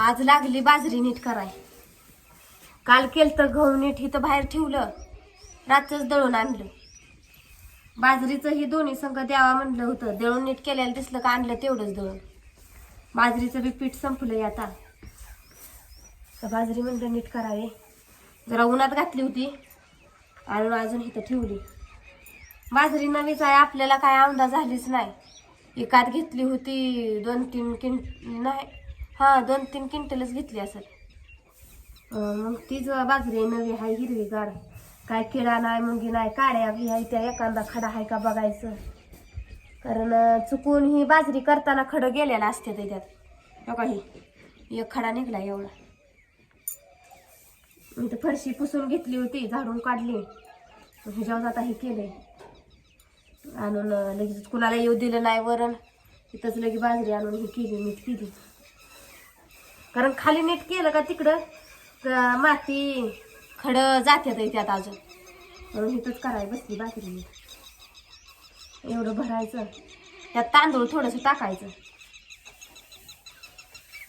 आज लागली बाजरी नीट कराय. काल केलं तर गहू नीट इथं बाहेर ठेवलं रातच दळून आणलं. बाजरीचं ही दोन्ही संघ द्यावा म्हणलं होतं. दळून नीट केलेलं दिसलं का आणलं तेवढंच दळून. बाजरीचं बी पीठ संपलंय आता. तर बाजरी म्हणलं नीट करावे. जरा उन्हात घातली होती आणून अजून इथं ठेवली. बाजरी नवीच आहे आपल्याला काय आमदा झालीच नाही. एकात घेतली होती दोन तीन किंट नाही हां दोन तीन क्विंटलच घेतली असेल. मग तीच बाजरी नवी आहे हिरवीगार काय किडा नाही मुंगी नाही काड्या बी आहे त्या एखादा खडा आहे का बघायचं. कारण चुकून ही बाजरी करताना खडं गेलेला असते त्याच्यात. हो ही एक खडा निघला एवढा. मी तर फरशी पुसून घेतली होती झाडून काढली. मग ह्याच्यावर आता हे केले आणून लगेच कुणाला येऊ दिलं नाही वरण. तिथंच लगे बाजरी आणून ही केली मी केली. कारण खाली नीट केलं का तिकडं? तर माती खडं जाते त्यात अजून. म्हणून इथंच कराय बसली बाजरी एवढं भरायचं. त्यात तांदूळ थोडंसं टाकायचं.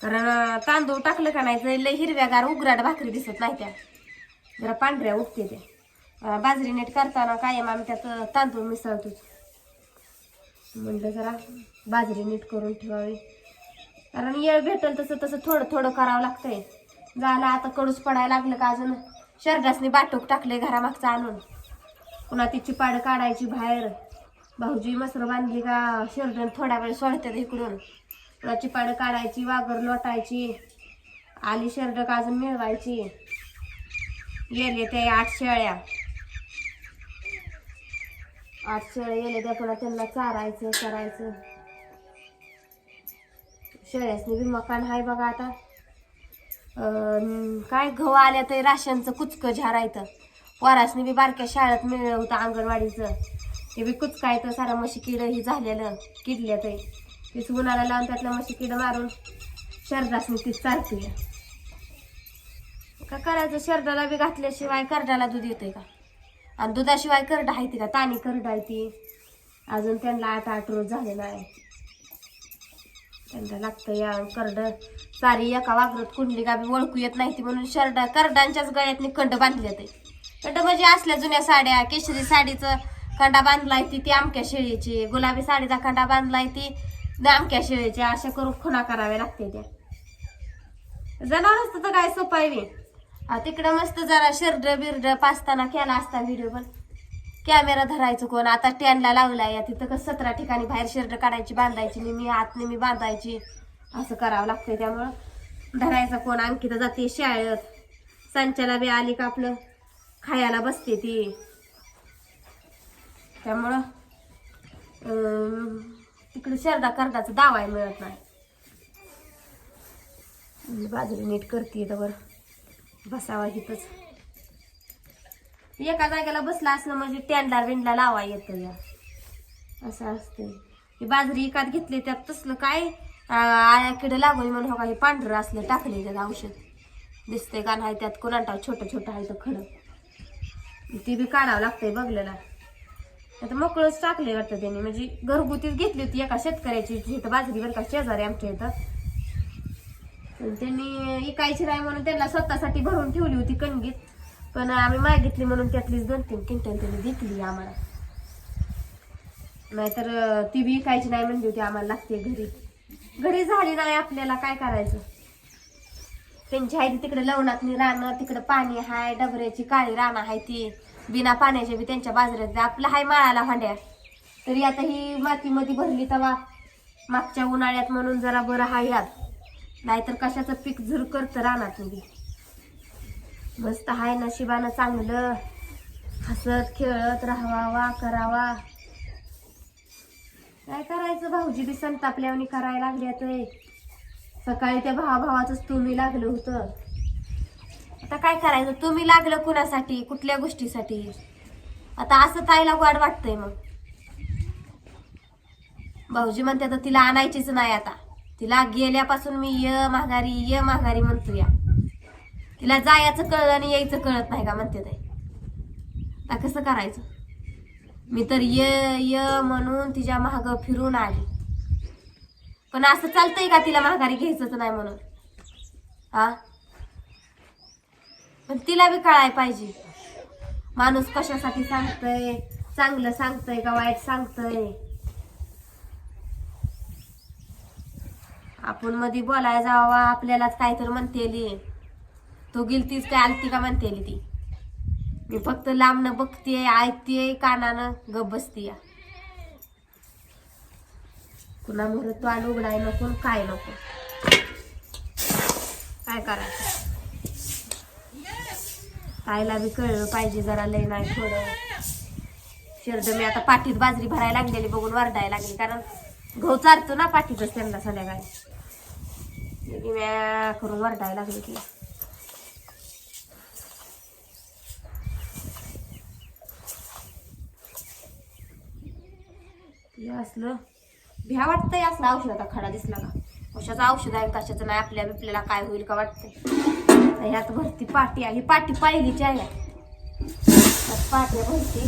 कारण तांदूळ टाकलं का नाही तर लय हिरव्यागार उघराट भाकरी दिसत नाही त्या. जरा पांढऱ्या उठते त्या. बाजरी नीट करताना कायम आम्ही त्यात तांदूळ मिसळतोच. म्हणलं जरा बाजरी नीट करून ठेवावी. कारण येळ भेटेल तसं तसं थोडं थोडं करावं लागतंय. झालं आता कडूस पडायला लागलं का अजून? शरदासनी बाटूक टाकले घरामागचं आणून. पुन्हा तिची पाड काढायची बाहेर. भाऊजी मसर बांधली का? शर्टन थोड्या वेळ सोडतात इकडून. पुन्हा चिपाड काढायची वागर लोटायची. आली शर्ट का अजून मिळवायची? गेले ते आठ शेळ्या. आठ शेळ्या गेले त्या पुन्हा त्यांना चारायचं करायचं शेळ्यासनी बी मकान हाय बघा आता. काय गहू आल्या तर राशनचं कुचकं झारायचं पोरासनी बी बारक्या शाळेत मिळलं होतं अंगणवाडीचं. ते बी कुचकायचं सारा म्हशी किड ही झालेलं किडल्या ते तीच उन्हाला लावून त्यातलं म्हशी किड मारून शरदासनी तीच चालते का करायचं? शरदाला बी घातल्याशिवाय करडाला दूध येतंय का? आणि दुधाशिवाय करड आहे ती का? ताणी करड आहे ती. अजून त्यांना आठ आठ रोज झालेला आहे त्यांना लागतं या करड. सारी एका वागरत कुंडली का ओळखू येत नाही ती म्हणून शर्ट करडांच्याच गळ्यातनी कंड बांधले ते. कंड म्हणजे असल्या जुन्या साड्या. केशरी साडीचं खंडा बांधलाय ती ती आमक्या शेळीची. गुलाबी साडीचा खंडा बांधलाय ती आमक्या शेळीची. अशा करून खुणा कराव्या लागते त्या. जनावरच तर काय सोपं आहे तिकडं मस्त जरा शर्ड बिर्ड पाचताना केला असता व्हिडिओ पण. कॅमेरा धरायचं कोण? आता स्टँडला लावलाय. तिथं कसं सतरा ठिकाणी बाहेर शर्ट काढायची बांधायची नेहमी आत नेहमी बांधायची. असं करावं लागतंय त्यामुळं. धरायचा कोण? अंकिता जाते शाळेत. संचाला बी आली का आपलं? खायला बसते ती. त्यामुळं तिकडे शरदा करडाचं दावाय मिळत नाही. बाजूला बाजरी नीट करते तर बसावा हिथंच एका जागेला बसला असलं म्हणजे टँडला विंडला लावा येतं या. असं असतंय. ही बाजरी एकात घेतली त्यात तसलं काय आळ्याकडे लागून म्हणून हो का हे पांढरं असलं टाकले त्यात औषध. दिसतंय का नाही त्यात कोणाटा छोटं छोटं आहे तर खडं ती बी काढावं लागतंय बघलेला. आता मोकळंच टाकले वाटतं त्यांनी. म्हणजे घरगुतीच घेतली होती एका शेतकऱ्याची इथं बाजरी बरं का शेजारी आमच्या इथं. पण त्यांनी इकायची नाही म्हणून त्यांना स्वतःसाठी भरून ठेवली होती कणगीत. पण आम्ही मागितली म्हणून त्यातलीच दोन तीन क्विंटल त्यांनी घेतली आम्हाला. नाहीतर ती बी इकायची नाही म्हणली होती आम्हाला लागते घरी. घरी झाली नाही आपल्याला काय करायचं? त्यांची आहे ती तिकडे लवणातली रानं तिकडे पाणी हाय डबऱ्याची काळी रानं आहे ती. बिना पाण्याच्या बी त्यांच्या बाजारात आपलं हाय माळाला भांड्या. तरी आता ही मातीमध्ये भरली तवा मागच्या उन्हाळ्यात म्हणून जरा बरं हाय यात. नाहीतर कशाचं पीक झुर करतं रानात बी. मस्त हाय नशिबानं चांगलं. हसत खेळत राहावा करावा. काय करायचं भाऊजी बी संतापल्यावनी करायला लागल्या ते सकाळी त्या भावाभावाचंच तुम्ही लागलं होतं. आता काय करायचं? तुम्ही लागलं कुणासाठी? कुठल्या गोष्टीसाठी? आता असं ताईला वाढ वाटतंय मग. भाऊजी म्हणते तर तिला आणायचीच नाही आता. तिला गेल्यापासून मी य माघारी य माघारी म्हणतो या तिला जायचं कळलं आणि यायचं कळत नाही का म्हणते ते आता कसं करायचं? मी तर य य म्हणून तिच्या महाग फिरून आली. पण असं चालतंय का तिला माघारी घ्यायचंच नाही म्हणून? हा? पण तिला बी कळाय पाहिजे. माणूस कशासाठी सांगतय? चांगलं सांगतय का वाईट सांगतय? आपण मध्ये बोलायला जावा आपल्यालाच काहीतरी म्हणतेली. तो गेलतीच काय आलती का म्हणते ती. मी फक्त लांबनं बघतीये ऐकतीये कानानं गप बसतीय. कुणा तो आलं उघडाय नको काय नको. काय करायचं? ताईला बी कळलं पाहिजे जरा लय नाही थोडं. शेरड मी आता पाठीत बाजरी भरायला लागलेली बघून वरडायला लागली. कारण गहू चारतो ना पाठीतच त्यांना संध्याकाळी. मी करून वरडायला लागली की हे असलं. भ्या वाटतंय असलं औषधाचा खडा दिसला का? कशाचं औषध आहे कशाचं नाही आपल्या बिपल्याला काय होईल का वाटतंय? तर ह्यात भरती पाटी आहे पाठी पाटी पाहिलीची आहे. त्यात पाट्या भरती.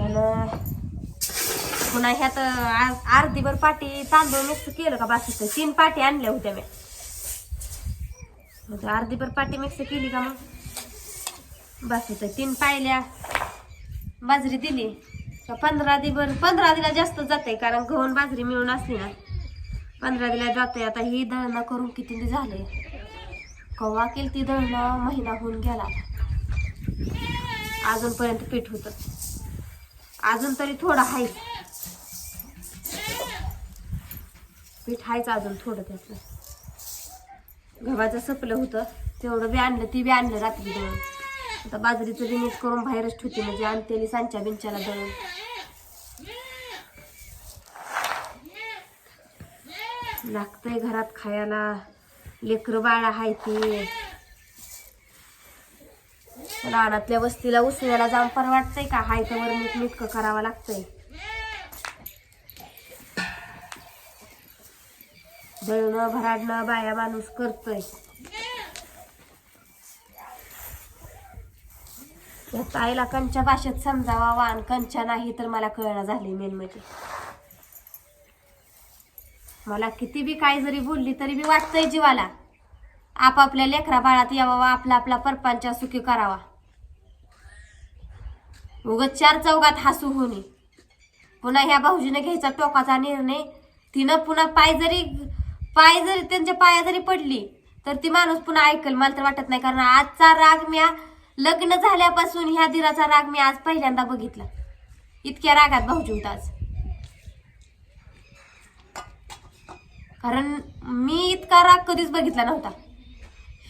आणि पुन्हा ह्यात आ- अर्धीभर पाटी तांदूळ मिक्स केलं का बाकी तीन पाटी आणल्या होत्या मी. मग अर्धीभर पाटी मिक्स केली का मग? बाकी तीन पायल्या. बाजरी दिली. पंधरा दिवस पंधरा दिला जास्त जाते कारण गहून बाजरी मिळून असली ना. पंधरा दिला जाते आता ही दळणं करून किती दिवस झाले? कवा केली ती दळणं महिना होऊन गेला. अजूनपर्यंत पीठ होत. अजून तरी थोडं आहे पीठ आहेच अजून थोडं त्याचं गव्हाचं सपलं होतं. तेवढं बी आणलं ती बी आणलं रात्री दळून आता बाजरीचं बी नीट करून बाहेरच ठेवते. म्हणजे आणतेली सांच्या बिंच्याला दळून लागतंय घरात खायला. लेकरं बाळा आहे ते. रानातल्या वस्तीला उसण्याला जाऊन परवाडतंय का? हाय तर वर नीट करावं लागतंय. दळणं भराडणं बाया माणूस करतोय. ताईला कंच्या भाषेत समजावा वाण कंच्या नाही तर मला कळणं झाली मेन म्हणजे. मला किती बी काय जरी बोलली तरी बी वाटतंय जीवाला. आपापल्या लेकरा बाळात यावा आपला आपला परपांच्या सुखी करावा. उगत चार चौघात हसू होणे. पुन्हा ह्या भाऊजीने घ्यायचा टोकाचा निर्णय. तिनं पुन्हा पाय जरी पाय जरी त्यांच्या पाया जरी पडली तर ती माणूस पुन्हा ऐकल. मला तर वाटत नाही कारण आजचा राग म्या लग्न झाल्यापासून ह्या दिराचा राग मी आज पहिल्यांदा बघितला. इतक्या रागात भाऊजी होता आज. कारण मी इतका राग कधीच बघितला नव्हता.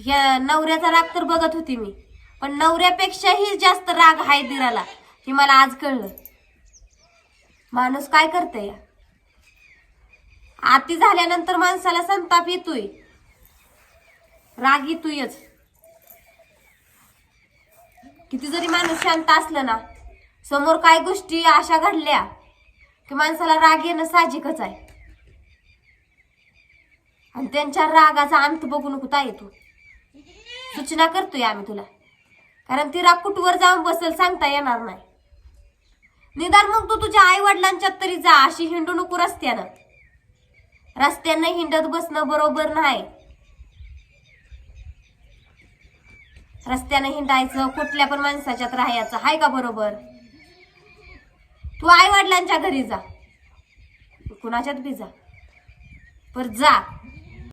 या नवऱ्याचा राग तर बघत होती मी. पण नवऱ्यापेक्षाही जास्त राग आहे दिराला हे मला आज कळलं. माणूस काय करतय? आती झाल्यानंतर माणसाला संताप येतोय. राग येतोयच. किती जरी माणूस शांत असलं ना समोर काय गोष्टी अशा घडल्या की माणसाला राग येणं साहजिकच आहे. आणि त्यांच्या रागाचा अंत बघू नको येतो सूचना करतोय आम्ही तुला. कारण ती राग कुठवर जाऊन बसेल सांगता येणार नाही. निदान मग तू तुझ्या आई वडिलांच्यात तरी जा अशी हिंडू नको रस्त्यानं. रस्त्यानं हिंडत बसणं बरोबर नाही. रस्त्यानं हिंडायचं कुठल्या पण माणसाच्यात राहायचं हाय का बरोबर? तू आई वडिलांच्या घरी जा. कुणाच्यात बी जा. पर जा.